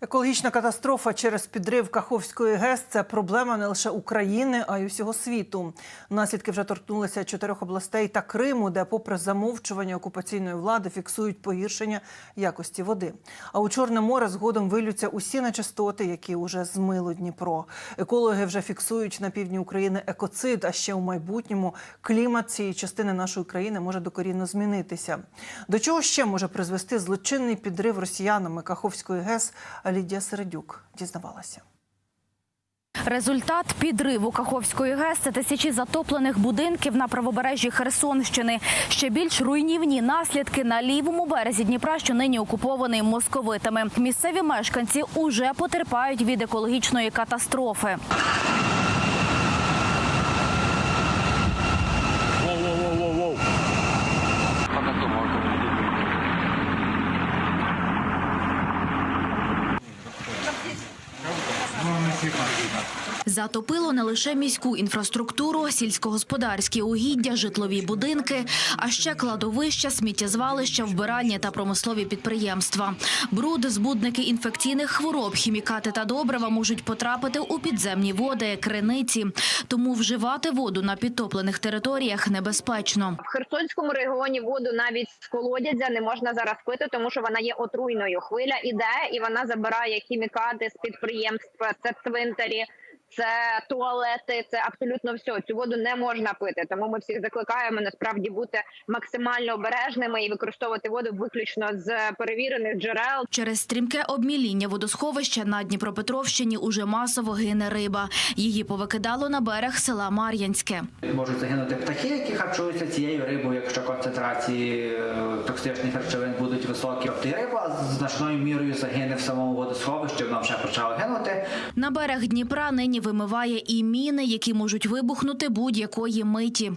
Екологічна катастрофа через підрив Каховської ГЕС це проблема не лише України, а й усього світу. Наслідки вже торкнулися чотирьох областей та Криму, де, попри замовчування окупаційної влади, фіксують погіршення якості води. А у Чорне море згодом вилються усі нечистоти, які уже змило Дніпро. Екологи вже фіксують на півдні України екоцид. А ще у майбутньому клімат цієї частини нашої країни може докорінно змінитися. До чого ще може призвести злочинний підрив росіянами Каховської ГЕС? Лідія Середюк дізнавалася. Результат підриву Каховської ГЕС – це тисячі затоплених будинків на правобережжі Херсонщини. Ще більш руйнівні наслідки на лівому березі Дніпра, що нині окупований московитами. Місцеві мешканці уже потерпають від екологічної катастрофи. 収穫でき。Затопило не лише міську інфраструктуру, сільськогосподарські угіддя, житлові будинки, а ще кладовища, сміттєзвалища, вбиральні та промислові підприємства. Бруд, збудники інфекційних хвороб, хімікати та добрива можуть потрапити у підземні води, криниці. Тому вживати воду на підтоплених територіях небезпечно. В Херсонському регіоні воду навіть з колодязя не можна зараз пити, тому що вона є отруйною. Хвиля іде і вона забирає хімікати з підприємства, це цвинтарі. Це туалети, це абсолютно все. Цю воду не можна пити. Тому ми всіх закликаємо насправді бути максимально обережними і використовувати воду виключно з перевірених джерел. Через стрімке обміління водосховища на Дніпропетровщині уже масово гине риба. Її повикидало на берег села Мар'янське. Можуть загинути птахи, які харчуються цією рибою, якщо концентрації е, токсичних речовин будуть високі. Риба значною мірою загине в самому водосховищі, вона вже почала гинути. На берег Дніпра нині вимиває і міни, які можуть вибухнути будь-якої миті.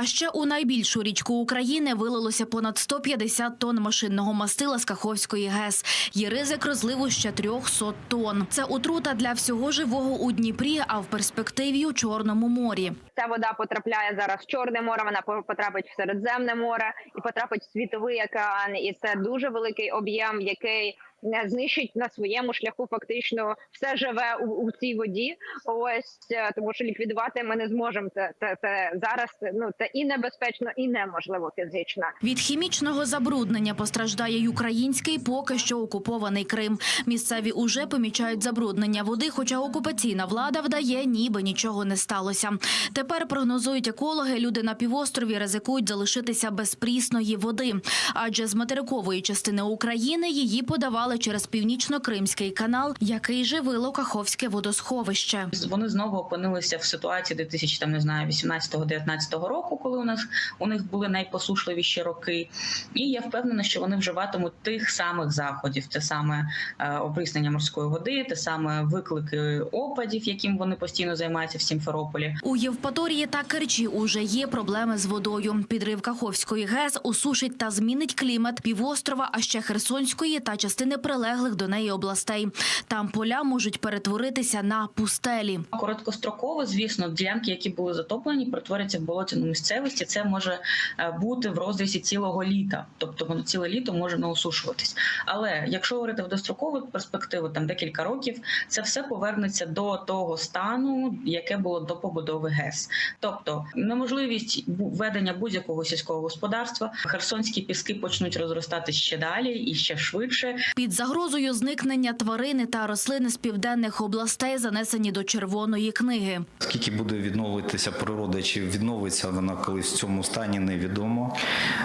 А ще у найбільшу річку України вилилося понад 150 тонн машинного мастила з Каховської ГЕС. Є ризик розливу ще 300 тонн. Це отрута для всього живого у Дніпрі, а в перспективі у Чорному морі. Ця вода потрапляє зараз в Чорне море, вона по- потрапить в Середземне море і потрапить в світовий океан. І це дуже великий об'єм, який знищить на своєму шляху фактично все живе у, у цій воді. Ось е, тому, що ліквідувати ми не зможемо. Це, це, це зараз ну це і небезпечно, і неможливо фізично. Від хімічного забруднення постраждає й український, поки що окупований Крим. Місцеві уже помічають забруднення води, хоча окупаційна влада вдає, ніби нічого не сталося. Тепер прогнозують екологи, люди на півострові ризикують залишитися без прісної води, адже з материкової частини України її подавали через північно-кримський канал, який живило Каховське водосховище. Вони знову опинилися в ситуації 2000, там не знаю, 18-19 року, коли у нас у них були найпосушливіші роки. І я впевнена, що вони вживатимуть тих самих заходів: те саме е, оприснення морської води, те саме виклики опадів, яким вони постійно займаються в Сімферополі. У Євпаторії та Керчі уже є проблеми з водою. Підрив Каховської ГЕС усушить та змінить клімат півострова, а ще Херсонської та частини прилеглих до неї областей. Там поля можуть перетворитися на пустелі. Короткостроково, звісно, ділянки, які були затоплені, перетворяться в болотяну місцевість. І це може е, бути в розрізі цілого літа, тобто воно ціле літо може не осушуватись. Але якщо говорити в дострокову перспективу, там декілька років, це все повернеться до того стану, яке було до побудови ГЕС. Тобто неможливість ведення будь-якого сільського господарства, херсонські піски почнуть розростати ще далі і ще швидше. Під загрозою зникнення тварини та рослини з південних областей занесені до червоної книги. Скільки буде відновитися природа, чи відновиться вона колись в цьому стані, невідомо.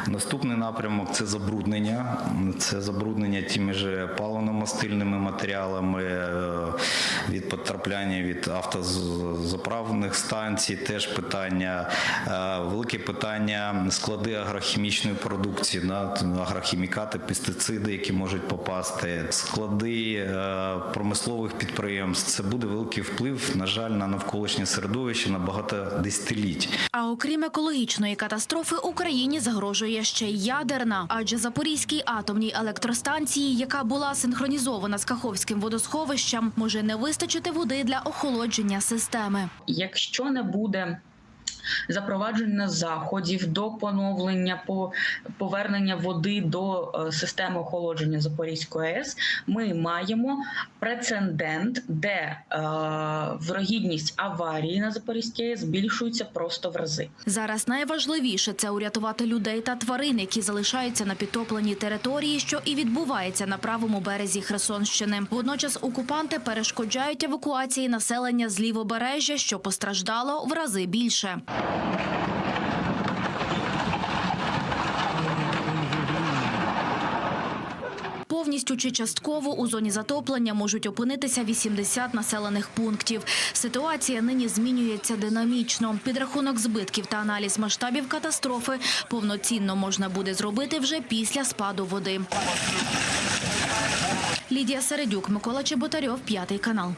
Наступний напрямок це забруднення. Це забруднення тими ж паливно-мастильними матеріалами е, від потрапляння від автозаправних станцій. Теж питання, Е, велике питання склади агрохімічної продукції, на агрохімікати, пестициди, які можуть попасти, склади е, промислових підприємств. Це буде великий вплив, на жаль, на навколишнє середовище на багато десятиліть. А окрім екологічної катастрофи, Україні загрожує ще й ядерна, адже Запорізькій атомній електростанції, яка була синхронізована з Каховським водосховищем, може не вистачити води для охолодження системи. Якщо не буде запровадження заходів до поновлення по повернення води до е, системи охолодження Запорізької АЕС, ми маємо прецедент, де е, вирогідність аварії на Запорізькій АЕС збільшується просто в рази. Зараз найважливіше це урятувати людей та тварин, які залишаються на підтопленій території, що і відбувається на правому березі Херсонщини. Водночас окупанти перешкоджають евакуації населення з лівобережжя, що постраждало в рази більше. Повністю чи частково у зоні затоплення можуть опинитися 80 населених пунктів. Ситуація нині змінюється динамічно. Підрахунок збитків та аналіз масштабів катастрофи повноцінно можна буде зробити вже після спаду води. Лідія Середюк, Микола Чеботарьов, п'ятий канал.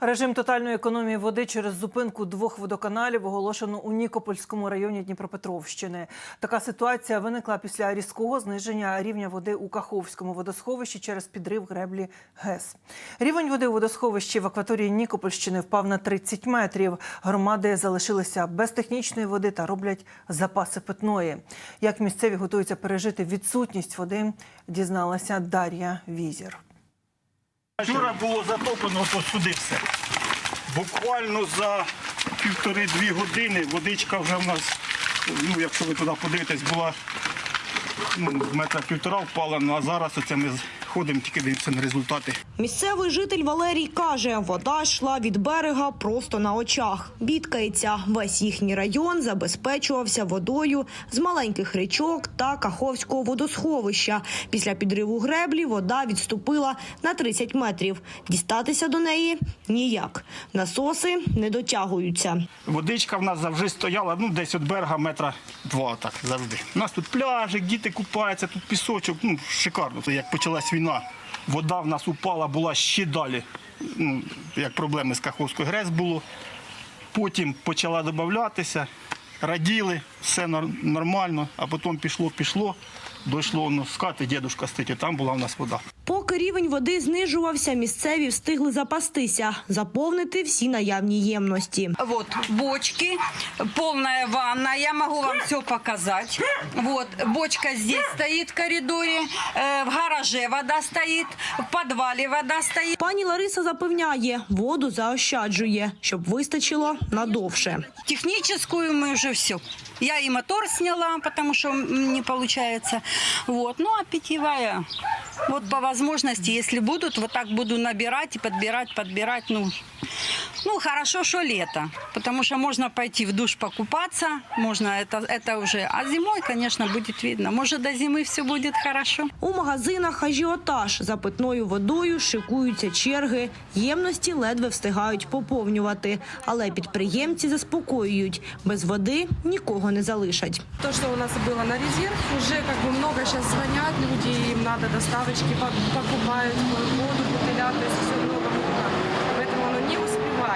Режим тотальної економії води через зупинку двох водоканалів оголошено у Нікопольському районі Дніпропетровщини. Така ситуація виникла після різкого зниження рівня води у Каховському водосховищі через підрив греблі ГЕС. Рівень води у водосховищі в акваторії Нікопольщини впав на 30 метрів. Громади залишилися без технічної води та роблять запаси питної. Як місцеві готуються пережити відсутність води, дізналася Дар'я Візір. Вчора було затоплено ото сюди все. Буквально за півтори-дві години водичка вже в нас, ну якщо ви туди подивитесь, була ну, метра півтора впала, ну а зараз оце ми ходимо, тільки дивимося на результати. Місцевий житель Валерій каже, вода йшла від берега просто на очах. Бідкається, весь їхній район забезпечувався водою з маленьких річок та Каховського водосховища. Після підриву греблі вода відступила на 30 метрів. Дістатися до неї ніяк. Насоси не дотягуються. Водичка в нас завжди стояла, ну десь від берега метра два, так завжди. У нас тут пляжик, діти купаються, тут пісочок, ну шикарно. Як почалась війна, вода в нас упала, була ще далі. Ну, як проблеми з Каховською ГРЕС було. Потім почала додатися, раділи, все нормально, а потім пішло, пішло, дійшло ну, з хати, дідусь стоїть, там була в нас вода. Поки рівень води знижувався, місцеві встигли запастися, заповнити всі наявні ємності. Вот бочки, полная ванна, я могу вам все показать. Вот бочка здесь стоит в коридоре, э, в гараже вода стоит, в подвале вода стоит. Пані Лариса запевняє, воду заощаджує, щоб вистачило надовше. Техническую мы уже все. Я и мотор сняла, потому что не получается. Вот. Ну а питьевая, вот по возможности, если будут, вот так буду набирать и подбирать, подбирать. Ну, ну хорошо, что лето, потому что можно пойти в душ покупаться, можно это, это уже. А зимой, конечно, будет видно. Может, до зимы все будет хорошо. У магазинах ажіотаж за питною водою шикуються черги. Ємності ледве встигають поповнювати. Але підприємці заспокоюють, без води нікого не залишать. То, что у нас было на резерв, уже как бы много сейчас звонят люди, им надо доставочки, по- покупают воду, бутыля, то есть все много-много.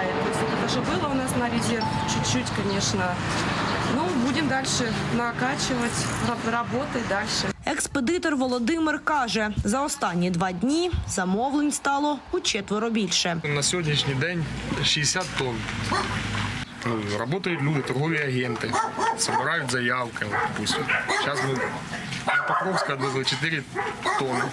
Поэтому оно не успевает. То есть это даже было у нас на резерв чуть-чуть, конечно. Ну, будем дальше накачивать, ра- работать дальше. Експедитор Володимир каже, за останні два дні замовлень стало у четверо більше. На сьогоднішній день 60 тонн. Ну, работають люди, торгові агенти, збирають заявки. от, Допустим. Зараз ми на Покровська відвезли 4 тонни.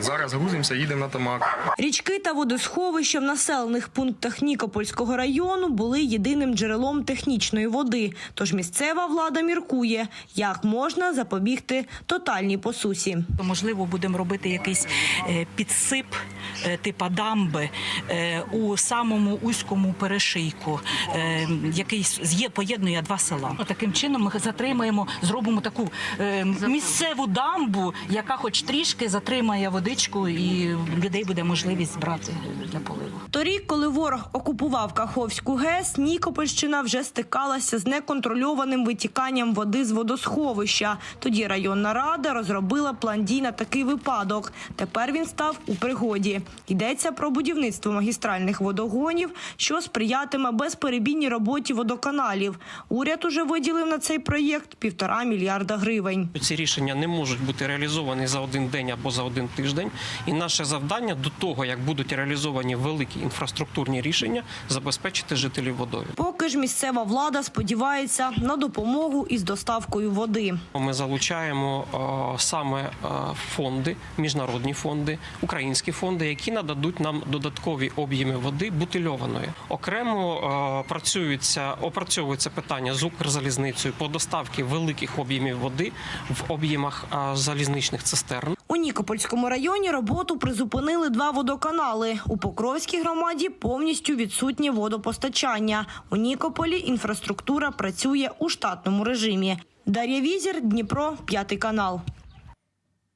Зараз грузимося, їдемо на Тамак. Річки та водосховища в населених пунктах Нікопольського району були єдиним джерелом технічної води. Тож місцева влада міркує, як можна запобігти тотальній посусі. Можливо, будемо робити якийсь е, підсип е, типа дамби е, у самому узькому перешийку, який з'є- поєднує два села. Таким чином ми затримаємо, зробимо таку місцеву дамбу, яка хоч трішки затримає водичку, і людей буде можливість брати для поливу. Торік, коли ворог окупував Каховську ГЕС, Нікопольщина вже стикалася з неконтрольованим витіканням води з водосховища. Тоді районна рада розробила план дій на такий випадок. Тепер він став у пригоді. Йдеться про будівництво магістральних водогонів, що сприятиме безперебійній роботі водоканалів. Уряд уже виділив на цей проєкт півтора мільярда гривень. Ці рішення не можуть бути реалізовані за один день або за один тиждень. І наше завдання до того, як будуть реалізовані великі інфраструктурні рішення, забезпечити жителів водою. Поки ж місцева влада сподівається на допомогу із доставкою води. Ми залучаємо е, саме е, фонди, міжнародні фонди, українські фонди, які нададуть нам додаткові об'єми води бутильованої. Окремо е, працюється опрацьовується питання з Укрзалізницею по доставці великих об'ємів води в об'ємах залізничних цистерн. У Нікопольському районі роботу призупинили два водоканали. У Покровській громаді повністю відсутнє водопостачання. У Нікополі інфраструктура працює у штатному режимі. Дар'я Візір, Дніпро, п'ятий канал.